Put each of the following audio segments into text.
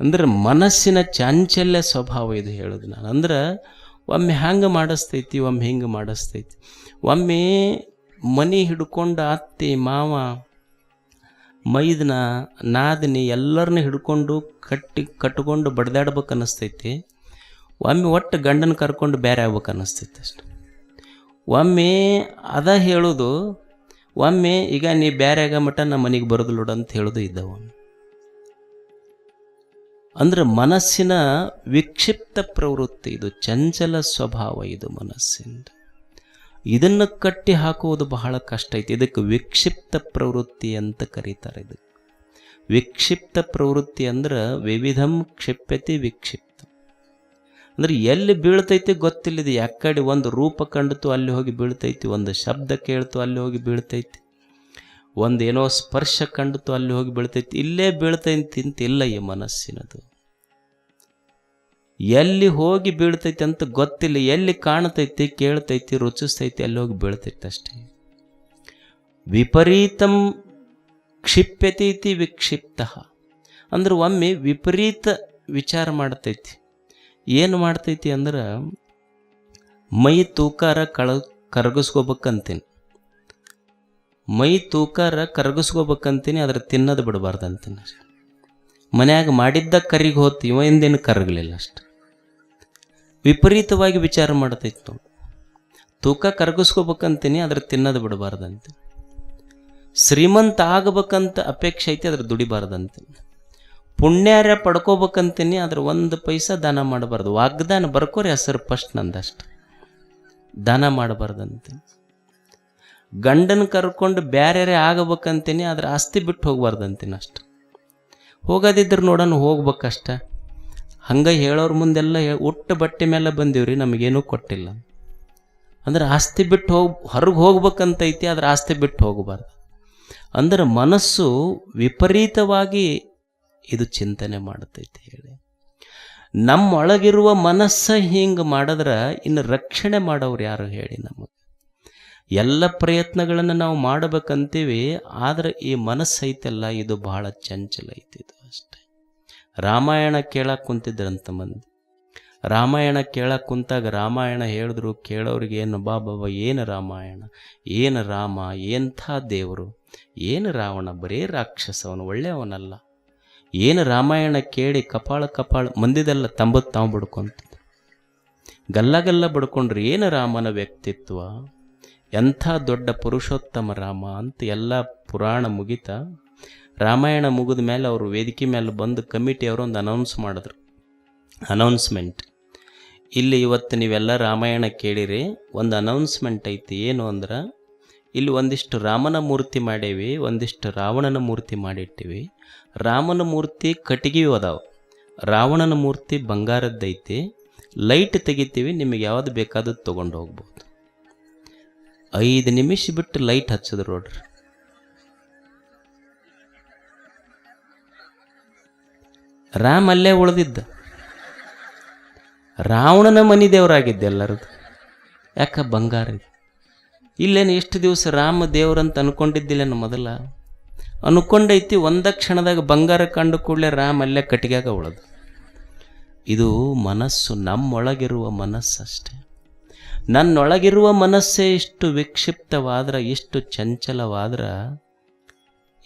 ಅಂದ್ರೆ ಮನಸ್ಸಿನ ಚಾಂಚಲ್ಯ ಸ್ವಭಾವ ಇದು ಹೇಳೋದು ನಾನು. ಅಂದ್ರೆ ಒಮ್ಮೆ ಹ್ಯಾಂಗೆ ಮಾಡಿಸ್ತೈತಿ, ಒಮ್ಮೆ ಹಿಂಗೆ ಮಾಡಿಸ್ತೈತಿ. ಒಮ್ಮೆ ಮನೆ ಹಿಡ್ಕೊಂಡು ಅತ್ತೆ, ಮಾವ, ಮೈದನ, ನಾದಿನಿ ಎಲ್ಲರನ್ನ ಹಿಡ್ಕೊಂಡು ಕಟ್ಟಿ, ಕಟ್ಕೊಂಡು ಬಡ್ದಾಡ್ಬೇಕು ಅನ್ನಿಸ್ತೈತಿ. ಒಮ್ಮೆ ಒಟ್ಟು ಗಂಡನ ಕರ್ಕೊಂಡು ಬೇರೆ ಆಗ್ಬೇಕು ಅನ್ನಿಸ್ತೈತಿ ಅಷ್ಟೆ. ಒಮ್ಮೆ ಅದ ಹೇಳೋದು, ಒಮ್ಮೆ ಈಗ ನೀ ಬೇರೆ ಆಗ ಮಟ್ಟ ನಮ್ಮ ಮನೆಗೆ ಬರೋದು ನೋಡು ಅಂತ ಹೇಳೋದು ಇದ್ದಾವ. ಅಂದ್ರೆ ಮನಸ್ಸಿನ ವಿಕ್ಷಿಪ್ತ ಪ್ರವೃತ್ತಿ ಇದು ಚಂಚಲ ಸ್ವಭಾವ ಇದು ಮನಸ್ಸಿಂದ. ಇದನ್ನು ಕಟ್ಟಿ ಹಾಕುವುದು ಬಹಳ ಕಷ್ಟ ಐತಿ. ಇದಕ್ಕೆ ವಿಕ್ಷಿಪ್ತ ಪ್ರವೃತ್ತಿ ಅಂತ ಕರೀತಾರೆ ಇದಕ್ಕೆ. ವಿಕ್ಷಿಪ್ತ ಪ್ರವೃತ್ತಿ ಅಂದ್ರೆ ವಿವಿಧಂ ಕ್ಷಿಪ್ಯತಿ ವಿಕ್ಷಿಪ್ತ. ಅಂದ್ರೆ ಎಲ್ಲಿ ಬೀಳ್ತೈತಿ ಗೊತ್ತಿಲ್ಲದೆ ಯಾಕಡೆ ಒಂದು ರೂಪ ಕಂಡಿತು ಅಲ್ಲಿ ಹೋಗಿ ಬೀಳ್ತೈತಿ, ಒಂದು ಶಬ್ದ ಕೇಳ್ತು ಅಲ್ಲಿ ಹೋಗಿ ಬೀಳ್ತೈತಿ. ಒಂದು ಏನೋ ಸ್ಪರ್ಶ ಕಂಡಿತು ಅಲ್ಲಿ ಹೋಗಿ ಬೀಳ್ತೈತಿ. ಇಲ್ಲೇ ಬೀಳ್ತೈತಿ ತಿಂತಿಲ್ಲ ಈ ಮನಸ್ಸಿನದು. ಎಲ್ಲಿ ಹೋಗಿ ಬೀಳ್ತೈತಿ ಅಂತ ಗೊತ್ತಿಲ್ಲ. ಎಲ್ಲಿ ಕಾಣ್ತೈತಿ, ಕೇಳ್ತೈತಿ, ರುಚಿಸ್ತೈತಿ, ಅಲ್ಲಿ ಹೋಗಿ ಬೀಳ್ತೈತಿ ಅಷ್ಟೇ. ವಿಪರೀತಂ ಕ್ಷಿಪ್ಯತೀತಿ ವಿಕ್ಷಿಪ್ತ. ಅಂದ್ರೆ ಒಮ್ಮೆ ವಿಪರೀತ ವಿಚಾರ ಮಾಡ್ತೈತಿ. ಏನು ಮಾಡ್ತೈತಿ ಅಂದ್ರೆ ಮೈ ತೂಕಾರ ಕಳ ಕರಗಿಸ್ಕೋಬೇಕಂತೀನಿ. ಮೈ ತೂಕಾರ ಕರಗಿಸ್ಕೋಬೇಕಂತೀನಿ ಅದ್ರ ತಿನ್ನೋದು ಬಿಡಬಾರ್ದು ಅಂತೀನಿ ಮನ್ಯಾಗ ಮಾಡಿದ್ದ ಕರಿಗೆ ಹೋತು, ಇವ ಹಿಂದೇನು ಕರಗಲಿಲ್ಲ ಅಷ್ಟು. ವಿಪರೀತವಾಗಿ ವಿಚಾರ ಮಾಡ್ತೈತೆ ತೂಕ ಕರಗಿಸ್ಕೋಬೇಕಂತೀನಿ ಅದ್ರ ತಿನ್ನೋದು ಬಿಡಬಾರ್ದಂತ. ಶ್ರೀಮಂತ ಆಗಬೇಕಂತ ಅಪೇಕ್ಷೆ ಐತಿ ಅದ್ರ ದುಡಿಬಾರ್ದಂತೀನಿ ಪುಣ್ಯಾರ್ಯ ಪಡ್ಕೋಬೇಕಂತೀನಿ ಅದ್ರ ಒಂದು ಪೈಸಾ ದಾನ ಮಾಡಬಾರ್ದು. ವಾಗ್ದಾನ ಬರ್ಕೋರಿ, ಹೆಸರು ಫಸ್ಟ್ ನಂದಷ್ಟು. ದಾನ ಮಾಡಬಾರ್ದಂತೆ. ಗಂಡನ ಕರ್ಕೊಂಡು ಬ್ಯಾರ್ಯಾರೇ ಆಗಬೇಕಂತೀನಿ ಅದ್ರ ಆಸ್ತಿ ಬಿಟ್ಟು ಹೋಗ್ಬಾರ್ದಂತೀನಿ ಅಷ್ಟು. ಹೋಗೋದಿದ್ರೆ ನೋಡೋಣ ಹೋಗ್ಬೇಕಷ್ಟ. ಹಂಗೆ ಹೇಳೋರ ಮುಂದೆಲ್ಲ ಒಟ್ಟು ಬಟ್ಟೆ ಮೇಲೆ ಬಂದೀವ್ರಿ, ನಮಗೇನೂ ಕೊಟ್ಟಿಲ್ಲ. ಅಂದ್ರೆ ಆಸ್ತಿ ಬಿಟ್ಟು ಹೋಗಿ, ಹೊರಗೆ ಹೋಗ್ಬೇಕಂತೈತಿ ಅದ್ರ ಆಸ್ತಿ ಬಿಟ್ಟು ಹೋಗಬಾರ್ದು. ಅಂದ್ರೆ ಮನಸ್ಸು ವಿಪರೀತವಾಗಿ ಇದು ಚಿಂತನೆ ಮಾಡುತ್ತೈತಿ ಹೇಳಿ. ನಮ್ಮೊಳಗಿರುವ ಮನಸ್ಸ ಹಿಂಗೆ ಮಾಡಿದ್ರೆ ಇನ್ನು ರಕ್ಷಣೆ ಮಾಡೋರು ಯಾರು ಹೇಳಿ ನಮಗೆ? ಎಲ್ಲ ಪ್ರಯತ್ನಗಳನ್ನು ನಾವು ಮಾಡಬೇಕಂತೀವಿ, ಆದರೆ ಈ ಮನಸ್ಸು ಐತಲ್ಲ ಇದು ಬಹಳ ಚಂಚಲ ಐತಿ ಇದು ಅಷ್ಟೇ. ರಾಮಾಯಣ ಕೇಳಕ್ಕೆ ಕುಂತಿದ್ರಂತ ಮಂದಿ. ರಾಮಾಯಣ ಕೇಳಕ್ಕೆ ಕುಂತಾಗ ರಾಮಾಯಣ ಹೇಳಿದ್ರು, ಕೇಳೋರಿಗೆ ಏನು ಬಾಬಾ, ಏನು ರಾಮಾಯಣ? ಏನು ರಾಮ? ಎಂಥ ದೇವರು? ಏನು ರಾವಣ? ಬರೇ ರಾಕ್ಷಸವನು ಒಳ್ಳೆಯವನಲ್ಲ. ಏನು ರಾಮಾಯಣ ಕೇಳಿ ಕಪಾಳ ಕಪಾಳ ಮಂದಿದೆಲ್ಲ ತಂಬತ್ತು ತಾವು ಬಿಡ್ಕೊಂತ ಗಲ್ಲ ಗಲ್ಲ ಬಡ್ಕೊಂಡ್ರೆ, ಏನು ರಾಮನ ವ್ಯಕ್ತಿತ್ವ? ಎಂಥ ದೊಡ್ಡ ಪುರುಷೋತ್ತಮ ರಾಮ ಅಂತ ಎಲ್ಲ ಪುರಾಣ ಮುಗಿತ, ರಾಮಾಯಣ ಮುಗಿದ ಮೇಲೆ ಅವರು ವೇದಿಕೆ ಮೇಲೆ ಬಂದು ಕಮಿಟಿಯವರು ಒಂದು ಅನೌನ್ಸ್ ಮಾಡಿದ್ರು. ಅನೌನ್ಸ್ಮೆಂಟ್ ಇಲ್ಲಿ ಇವತ್ತು ನೀವೆಲ್ಲ ರಾಮಾಯಣ ಕೇಳಿರಿ, ಒಂದು ಅನೌನ್ಸ್ಮೆಂಟ್ ಐತಿ, ಏನು ಅಂದ್ರೆ, ಇಲ್ಲಿ ಒಂದಿಷ್ಟು ರಾಮನ ಮೂರ್ತಿ ಮಾಡೇವಿ, ಒಂದಿಷ್ಟು ರಾವಣನ ಮೂರ್ತಿ ಮಾಡಿಟ್ಟಿವಿ. ರಾಮನ ಮೂರ್ತಿ ಕಟ್ಟಿಗೆ ಅದಾವೆ. ರಾವಣನ ಮೂರ್ತಿ ಬಂಗಾರದ್ದೈತಿ. ಲೈಟ್ ತೆಗಿತೀವಿ, ನಿಮಗೆ ಯಾವ್ದು ಬೇಕಾದದ್ದು ತೊಗೊಂಡು ಹೋಗ್ಬೋದು. ಐದು ನಿಮಿಷ ಬಿಟ್ಟು ಲೈಟ್ ಹಚ್ಚಿದ್ರು ನೋಡ್ರಿ. ರಾಮ್ ಅಲ್ಲೇ ಉಳಿದಿದ್ದ. ರಾವಣನ ಮನಿ ದೇವರಾಗಿದ್ದೆ ಎಲ್ಲರದು. ಯಾಕ ಬಂಗಾರ ಇಲ್ಲೇನು ಎಷ್ಟು ದಿವಸ ರಾಮ ದೇವ್ರಂತ ಅನ್ಕೊಂಡಿದ್ದಿಲ್ಲೇನು ಮೊದಲ? ಅನ್ಕೊಂಡೈತಿ ಒಂದ ಕ್ಷಣದಾಗ ಬಂಗಾರ ಕಂಡು ಕೂಡಲೇ ರಾಮ್ ಅಲ್ಲೇ ಕಟ್ಟಿಗ್ಯಾಗ ಉಳದು. ಇದು ಮನಸ್ಸು ನಮ್ಮೊಳಗಿರುವ ಮನಸ್ಸಷ್ಟೇ. ನನ್ನೊಳಗಿರುವ ಮನಸ್ಸೇ ಇಷ್ಟು ವಿಕ್ಷಿಪ್ತವಾದ್ರೆ, ಇಷ್ಟು ಚಂಚಲವಾದ್ರೆ,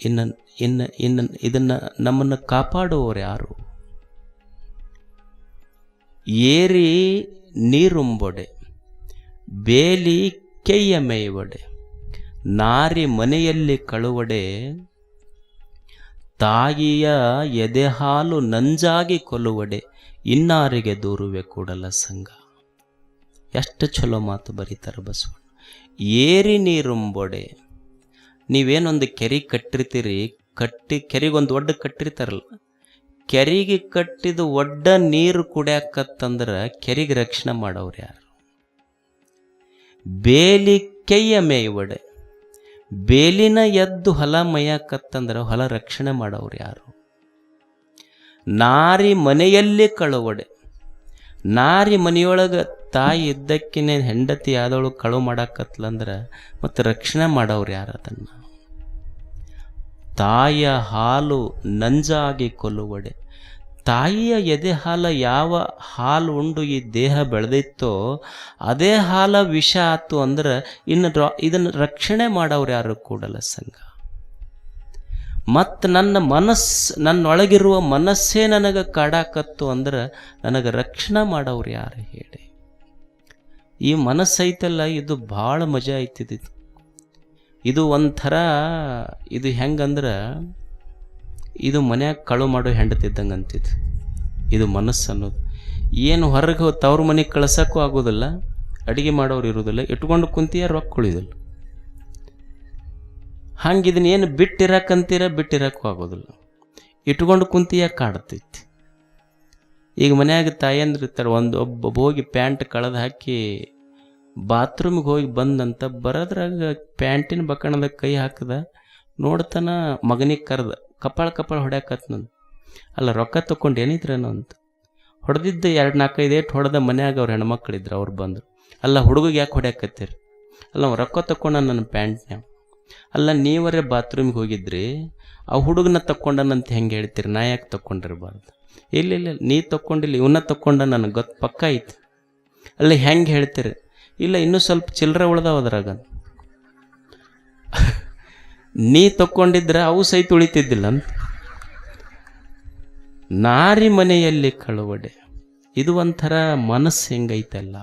ಇನ್ನು ಇನ್ನು ಇನ್ನು, ಇದನ್ನು ನಮ್ಮನ್ನು ಕಾಪಾಡುವವರು ಯಾರು? ಏರಿ ನೀರುಂಬೊಡೆ, ಬೇಲಿ ಕೆಯ್ಯ ಮೇಯುವಡೆ, ನಾರಿ ಮನೆಯಲ್ಲಿ ಕಳುವಡೆ, ತಾಯಿಯ ಎದೆಹಾಲು ನಂಜಾಗಿ ಕೊಲ್ಲುವಡೆ, ಇನ್ನಾರಿಗೆ ದೂರುವೆ ಕೂಡಲ ಸಂಘ ಎಷ್ಟು ಚಲೋ ಮಾತು ಬರೀತಾರೆ ಬಸವಣ್ಣ. ಏರಿ ನೀರುಂಬೊಡೆ, ನೀವೇನೊಂದು ಕೆರೆ ಕಟ್ಟಿರ್ತೀರಿ, ಕಟ್ಟಿ, ಕೆರೆಗೊಂದು ಒಡ್ಡ ಕಟ್ಟಿರ್ತಾರಲ್ಲ, ಕೆರೆಗೆ ಕಟ್ಟಿದ ಒಡ್ಡ ನೀರು ಕುಡಿಯಾಕತ್ತಂದ್ರೆ ಕೆರೆಗೆ ರಕ್ಷಣೆ ಮಾಡೋರು ಯಾರು? ಬೇಲಿ ಕೈಯ ಮೇಯ್ವಡೆ, ಬೇಲಿನ ಎದ್ದು ಹೊಲ ಮೈಯಾಕತ್ತಂದ್ರೆ ಹೊಲ ರಕ್ಷಣೆ ಮಾಡೋರು ಯಾರು? ನಾರಿ ಮನೆಯಲ್ಲಿ ಕಳವಡೆ, ನಾರಿ ಮನೆಯೊಳಗೆ ತಾಯಿ ಇದ್ದಕ್ಕಿನೇ ಹೆಂಡತಿ ಆದವಳು ಕಳು ಮಾಡಾಕತ್ಲಂದ್ರೆ ಮತ್ತು ರಕ್ಷಣೆ ಮಾಡೋರು ಯಾರು ಅದನ್ನು? ತಾಯಿಯ ಹಾಲು ನಂಜಾಗಿ ಕೊಲ್ಲುವಡೆ. ತಾಯಿಯ ಎದೆ ಹಾಲ ಯಾವ ಹಾಲು ಉಂಡು ಈ ದೇಹ ಬೆಳೆದಿತ್ತೋ ಅದೇ ಹಾಲ ವಿಷ ಆತು ಅಂದ್ರೆ ಇನ್ನು ಇದನ್ನು ರಕ್ಷಣೆ ಮಾಡೋರು ಯಾರು ಕೂಡಲ ಸಂಘ. ಮತ್ತು ನನ್ನ ಮನಸ್ಸು ನನ್ನೊಳಗಿರುವ ಮನಸ್ಸೇ ನನಗೆ ಕಾಡಾಕತ್ತು ಅಂದ್ರೆ ನನಗೆ ರಕ್ಷಣೆ ಮಾಡೋರು ಯಾರು ಹೇಳಿ? ಈ ಮನಸ್ಸೈತಲ್ಲ, ಇದು ಭಾಳ ಮಜಾ ಐತಿದ್ದು ಇದು. ಒಂಥರ, ಇದು ಹೆಂಗಂದ್ರೆ, ಇದು ಮನ್ಯಾಗ ಕಳು ಮಾಡೋ ಹೆಂಡತಿದ್ದಂಗೆ ಅಂತಿದ್ದು ಇದು ಮನಸ್ಸು ಅನ್ನೋದು. ಏನು ಹೊರಗೆ ತವ್ರ ಮನೆಗೆ ಕಳ್ಸೋಕ್ಕೂ ಆಗೋದಿಲ್ಲ, ಅಡುಗೆ ಮಾಡೋರು ಇರೋದಿಲ್ಲ, ಇಟ್ಕೊಂಡು ಕುಂತಿಯ ರೊಕ್ಕ ಉಳಿದಿಲ್ಲ ಹಂಗೆ ಇದನ್ನೇನು ಬಿಟ್ಟಿರಕ್ಕಂತೀರ ಬಿಟ್ಟಿರಕ್ಕೂ ಆಗೋದಿಲ್ಲ. ಇಟ್ಕೊಂಡು ಕುಂತಿಯ ಕಾಡ್ತೈತಿ ಈಗ ಮನ್ಯಾಗ ತಾಯಂದ್ರೆ ಒಂದು ಒಬ್ಬ ಹೋಗಿ ಪ್ಯಾಂಟ್ ಕಳೆದು ಹಾಕಿ ಬಾತ್ರೂಮಿಗೆ ಹೋಗಿ ಬಂದಂತ ಬರೋದ್ರಾಗ ಪ್ಯಾಂಟಿನ ಬಕ್ಕಣದ ಕೈ ಹಾಕಿದ, ನೋಡ್ತಾನ ಮಗನಿಗೆ ಕರೆದ, ಕಪಾಳ ಕಪಾಳ ಹೊಡ್ಯಾಕತ್ ನಂದು. ಅಲ್ಲ ರೊಕ್ಕ ತಗೊಂಡು ಏನಿದ್ರೇನೋ ಅಂತ. ಹೊಡೆದಿದ್ದ ಎರಡು ನಾಲ್ಕೈದು ಏಟು ಹೊಡೆದ ಮನ್ಯಾಗ ಅವ್ರ ಹೆಣ್ಮಕ್ಳಿದ್ರು ಅವ್ರು ಬಂದರು. ಅಲ್ಲ ಹುಡುಗಿಗೆ ಯಾಕೆ ಹೊಡ್ಯಾಕತ್ತೀರಿ? ಅಲ್ಲ ಅವ್ನು ರೊಕ್ಕ ತಗೊಂಡ ನನ್ನ ಪ್ಯಾಂಟ್ನ್ಯಾಗ ಅಲ್ಲ ನೀವರೇ ಬಾತ್ರೂಮ್ಗೆ ಹೋಗಿದ್ರಿ, ಆ ಹುಡುಗನ ತಕ್ಕೊಂಡನಂತ ಹೆಂಗೆ ಹೇಳ್ತೀರಿ? ನಾ ಯಾಕೆ ತಕ್ಕೊಂಡಿರ್ಬಾರ್ದು? ಇಲ್ಲ ಇಲ್ಲ ನೀ ತಕ್ಕೊಂಡಿಲ್ಲ ಇವನ್ನ ತಕ್ಕೊಂಡ ನನಗೆ ಗೊತ್ತು ಪಕ್ಕ ಐತಿ. ಅಲ್ಲ ಹೆಂಗೆ ಹೇಳ್ತೀರಿ? ಇಲ್ಲ, ಇನ್ನೂ ಸ್ವಲ್ಪ ಚಿಲ್ಲರೆ ಉಳ್ದಾವ ಅದ್ರಾಗ. ನೀ ತಕ್ಕೊಂಡಿದ್ರೆ ಅವು ಸಹಿತ ಉಳಿತಿದ್ದಿಲ್ಲ ಅಂತ. ನಾರಿ ಮನೆಯಲ್ಲಿ ಕಳುವಡೆ. ಇದು ಒಂಥರ ಮನಸ್ಸು ಹೆಂಗೈತಲ್ಲ.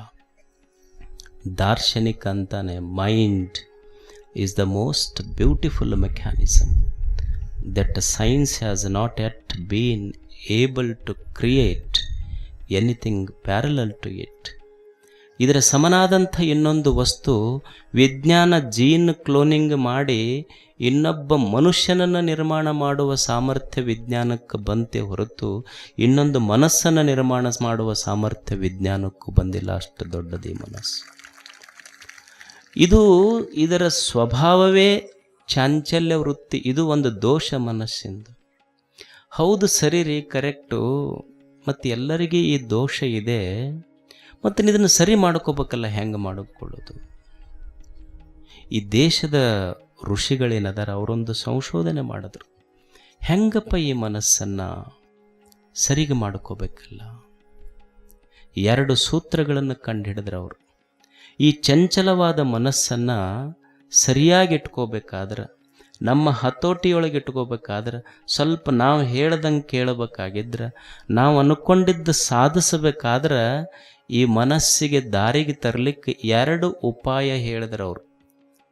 ದಾರ್ಶನಿಕ ಅಂತಾನೆ, mind is the most beautiful mechanism that science has not yet been able to create anything parallel to it. ಇದರ ಸಮನಾದಂಥ ಇನ್ನೊಂದು ವಸ್ತು ವಿಜ್ಞಾನ ಜೀನ್ ಕ್ಲೋನಿಂಗ್ ಮಾಡಿ ಇನ್ನೊಬ್ಬ ಮನುಷ್ಯನನ್ನು ನಿರ್ಮಾಣ ಮಾಡುವ ಸಾಮರ್ಥ್ಯ ವಿಜ್ಞಾನಕ್ಕೆ ಬಂತೆ ಹೊರತು ಇನ್ನೊಂದು ಮನಸ್ಸನ್ನು ನಿರ್ಮಾಣ ಮಾಡುವ ಸಾಮರ್ಥ್ಯ ವಿಜ್ಞಾನಕ್ಕೂ ಬಂದಿಲ್ಲ. ಅಷ್ಟು ದೊಡ್ಡದೇ ಮನಸ್ಸು. ಇದು ಇದರ ಸ್ವಭಾವವೇ ಚಾಂಚಲ್ಯ ವೃತ್ತಿ. ಇದು ಒಂದು ದೋಷ ಮನಸ್ಸಿಂದು. ಹೌದು ಸರಿ ರೀ, ಕರೆಕ್ಟು. ಮತ್ತು ಎಲ್ಲರಿಗೆ ಈ ದೋಷ ಇದೆ. ಮತ್ತು ಇದನ್ನು ಸರಿ ಮಾಡ್ಕೋಬೇಕಲ್ಲ ಹೆಂಗೆ ಮಾಡಿಕೊಳ್ಳೋದು? ಈ ದೇಶದ ಋಷಿಗಳೇನದಾರ, ಅವರೊಂದು ಸಂಶೋಧನೆ ಮಾಡಿದ್ರು. ಹೆಂಗಪ್ಪ ಈ ಮನಸ್ಸನ್ನು ಸರಿಗೆ ಮಾಡ್ಕೋಬೇಕಲ್ಲ? ಎರಡು ಸೂತ್ರಗಳನ್ನು ಕಂಡುಹಿಡಿದ್ರು ಅವರು. ಈ ಚಂಚಲವಾದ ಮನಸ್ಸನ್ನು ಸರಿಯಾಗಿ ಇಟ್ಕೋಬೇಕಾದ್ರೆ, ನಮ್ಮ ಹತೋಟಿಯೊಳಗೆ ಇಟ್ಕೋಬೇಕಾದ್ರೆ, ಸ್ವಲ್ಪ ನಾವು ಹೇಳ್ದಂಗೆ ಕೇಳಬೇಕಾಗಿದ್ರೆ, ನಾವು ಅನ್ಕೊಂಡಿದ್ದು ಸಾಧಿಸಬೇಕಾದ್ರೆ ಈ ಮನಸ್ಸಿಗೆ ದಾರಿಗೆ ತರಲಿಕ್ಕೆ ಎರಡು ಉಪಾಯ ಹೇಳಿದ್ರು ಅವರು.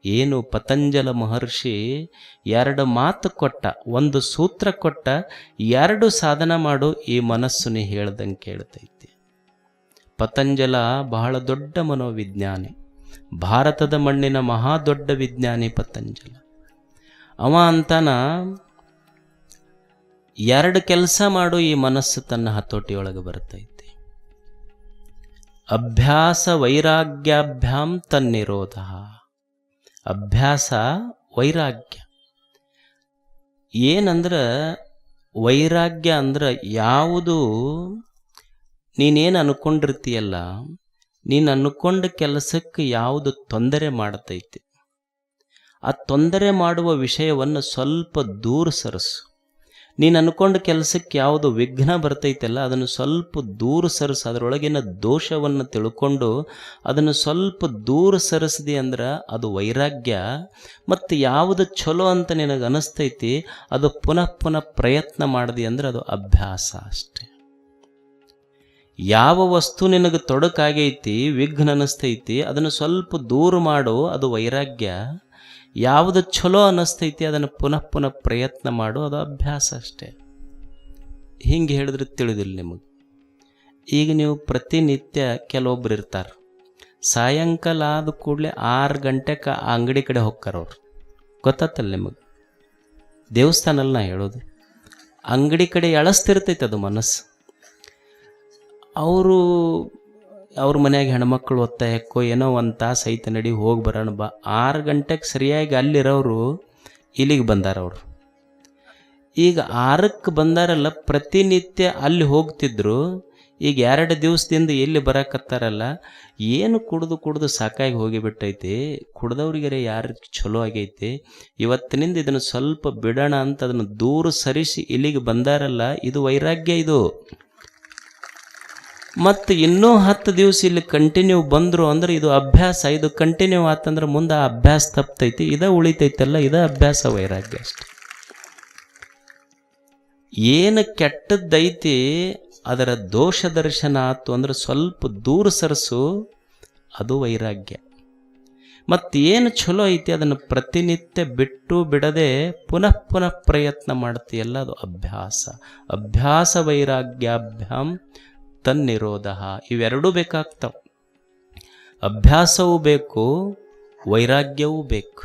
ಏನು ಪತಂಜಲ ಮಹರ್ಷಿ ಎರಡು ಮಾತು ಕೊಟ್ಟ, ಒಂದು ಸೂತ್ರ ಕೊಟ್ಟ, ಎರಡು ಸಾಧನ ಮಾಡು, ಈ ಮನಸ್ಸು ನೀ ಹೇಳ್ದಂಗೆ ಕೇಳ್ತೈತಿ. ಪತಂಜಲ ಬಹಳ ದೊಡ್ಡ ಮನೋವಿಜ್ಞಾನಿ. ಭಾರತದ ಮಣ್ಣಿನ ಮಹಾ ದೊಡ್ಡ ವಿಜ್ಞಾನಿ ಪತಂಜಲ. ಅವ ಅಂತಾನ, ಎರಡು ಕೆಲಸ ಮಾಡು, ಈ ಮನಸ್ಸು ತನ್ನ ಹತೋಟಿಯೊಳಗೆ ಬರ್ತೈತಿ. ಅಭ್ಯಾಸ ವೈರಾಗ್ಯಾಭ್ಯಾಂ ತನ್ನಿರೋಧ. ಅಭ್ಯಾಸ ವೈರಾಗ್ಯ. ಏನಂದ್ರೆ ವೈರಾಗ್ಯ ಅಂದ್ರೆ ಯಾವುದು ನೀನೇನು ಅನ್ಕೊಂಡಿರ್ತೀಯಲ್ಲ, ನೀನು ಅನ್ಕೊಂಡ ಕೆಲಸಕ್ಕೆ ಯಾವುದು ತೊಂದರೆ ಮಾಡ್ತೈತಿ. ಆ ತೊಂದರೆ ಮಾಡುವ ವಿಷಯವನ್ನು ಸ್ವಲ್ಪ ದೂರ ಸರಿಸು. ನೀನು ಅನ್ಕೊಂಡ ಕೆಲಸಕ್ಕೆ ಯಾವುದು ವಿಘ್ನ ಬರ್ತೈತಲ್ಲ, ಅದನ್ನು ಸ್ವಲ್ಪ ದೂರ ಸರಿಸು. ಅದರೊಳಗಿನ ದೋಷವನ್ನು ತಿಳ್ಕೊಂಡು ಅದನ್ನು ಸ್ವಲ್ಪ ದೂರ ಸರಿಸಿದೆ ಅಂದ್ರೆ ಅದು ವೈರಾಗ್ಯ. ಮತ್ತು ಯಾವುದು ಚಲೋ ಅಂತ ನಿನಗೆ ಅನಿಸ್ತೈತಿ, ಅದು ಪುನಃ ಪುನಃ ಪ್ರಯತ್ನ ಮಾಡಿದೆ ಅಂದ್ರೆ ಅದು ಅಭ್ಯಾಸ ಅಷ್ಟೆ. ಯಾವ ವಸ್ತು ನಿನಗೆ ತೊಡಕಾಗೈತಿ, ವಿಘ್ನ ಅನಿಸ್ತೈತಿ, ಅದನ್ನು ಸ್ವಲ್ಪ ದೂರ ಮಾಡು, ಅದು ವೈರಾಗ್ಯ. ಯಾವುದು ಚಲೋ ಅನ್ನಿಸ್ತೈತಿ ಅದನ್ನು ಪುನಃ ಪುನಃ ಪ್ರಯತ್ನ ಮಾಡು, ಅದು ಅಭ್ಯಾಸ ಅಷ್ಟೇ. ಹಿಂಗೆ ಹೇಳಿದ್ರೆ ತಿಳಿದಿಲ್ಲ ನಿಮಗೆ. ಈಗ ನೀವು ಪ್ರತಿನಿತ್ಯ ಕೆಲವೊಬ್ರು ಇರ್ತಾರೆ. ಸಾಯಂಕಾಲ ಆದ ಕೂಡಲೇ ಆರು ಗಂಟೆಗೆ ಆ ಅಂಗಡಿ ಕಡೆ ಹೋಗ್ತಾರವ್ರು ಗೊತ್ತಾತಲ್ಲ ನಿಮಗೆ? ದೇವಸ್ಥಾನಲ್ಲಿ ನಾ ಹೇಳೋದು, ಅಂಗಡಿ ಕಡೆ ಎಳಸ್ತಿರ್ತೈತೆ ಅದು ಮನಸ್ಸು. ಅವರು ಅವ್ರ ಮನ್ಯಾಗ ಹೆಣ್ಮಕ್ಳು ಒತ್ತಾಯಕ್ಕೋ ಏನೋ ಒಂದು ತಾಸು ಐತೆ ನಡಿ ಹೋಗಿ ಬರೋಣ ಬಾ. ಆರು ಗಂಟೆಗೆ ಸರಿಯಾಗಿ ಅಲ್ಲಿರೋರು ಇಲ್ಲಿಗೆ ಬಂದಾರ ಅವರು. ಈಗ ಆರಕ್ಕೆ ಬಂದಾರಲ್ಲ, ಪ್ರತಿನಿತ್ಯ ಅಲ್ಲಿ ಹೋಗ್ತಿದ್ರು, ಈಗ ಎರಡು ದಿವಸದಿಂದ ಎಲ್ಲಿ ಬರಕತ್ತಾರಲ್ಲ, ಏನು ಕುಡ್ದು ಕುಡ್ದು ಸಾಕಾಗಿ ಹೋಗಿಬಿಟ್ಟೈತಿ, ಕುಡ್ದವ್ರಿಗರೆ ಯಾರು ಚಲೋ ಆಗೈತಿ, ಇವತ್ತಿನಿಂದ ಇದನ್ನು ಸ್ವಲ್ಪ ಬಿಡೋಣ ಅಂತ ಅದನ್ನು ದೂರ ಸರಿಸಿ ಇಲ್ಲಿಗೆ ಬಂದಾರಲ್ಲ, ಇದು ವೈರಾಗ್ಯ ಇದು. ಮತ್ತು ಇನ್ನೂ ಹತ್ತು ದಿವಸ ಇಲ್ಲಿ ಕಂಟಿನ್ಯೂ ಬಂದರು ಅಂದ್ರೆ ಇದು ಅಭ್ಯಾಸ. ಇದು ಕಂಟಿನ್ಯೂ ಆತಂದ್ರೆ ಮುಂದೆ ಆ ಅಭ್ಯಾಸ ತಪ್ತೈತಿ. ಇದ ಉಳಿತೈತಲ್ಲ, ಇದ ಅಭ್ಯಾಸ ವೈರಾಗ್ಯ ಅಷ್ಟೆ. ಏನು ಕೆಟ್ಟದ್ದೈತಿ, ಅದರ ದೋಷ ದರ್ಶನ ಆತು ಅಂದ್ರೆ ಸ್ವಲ್ಪ ದೂರ ಸರಿಸು ಅದು ವೈರಾಗ್ಯ. ಮತ್ತೇನು ಚಲೋ ಐತಿ, ಅದನ್ನು ಪ್ರತಿನಿತ್ಯ ಬಿಟ್ಟು ಬಿಡದೆ ಪುನಃ ಪುನಃ ಪ್ರಯತ್ನ ಮಾಡ್ತೀಯಲ್ಲ ಅದು ಅಭ್ಯಾಸ. ಅಭ್ಯಾಸ ವೈರಾಗ್ಯಾಭ್ಯಾಂ ತನ್ನಿರೋಧ. ಇವೆರಡೂ ಬೇಕಾಗ್ತವೆ. ಅಭ್ಯಾಸವೂ ಬೇಕು ವೈರಾಗ್ಯವೂ ಬೇಕು.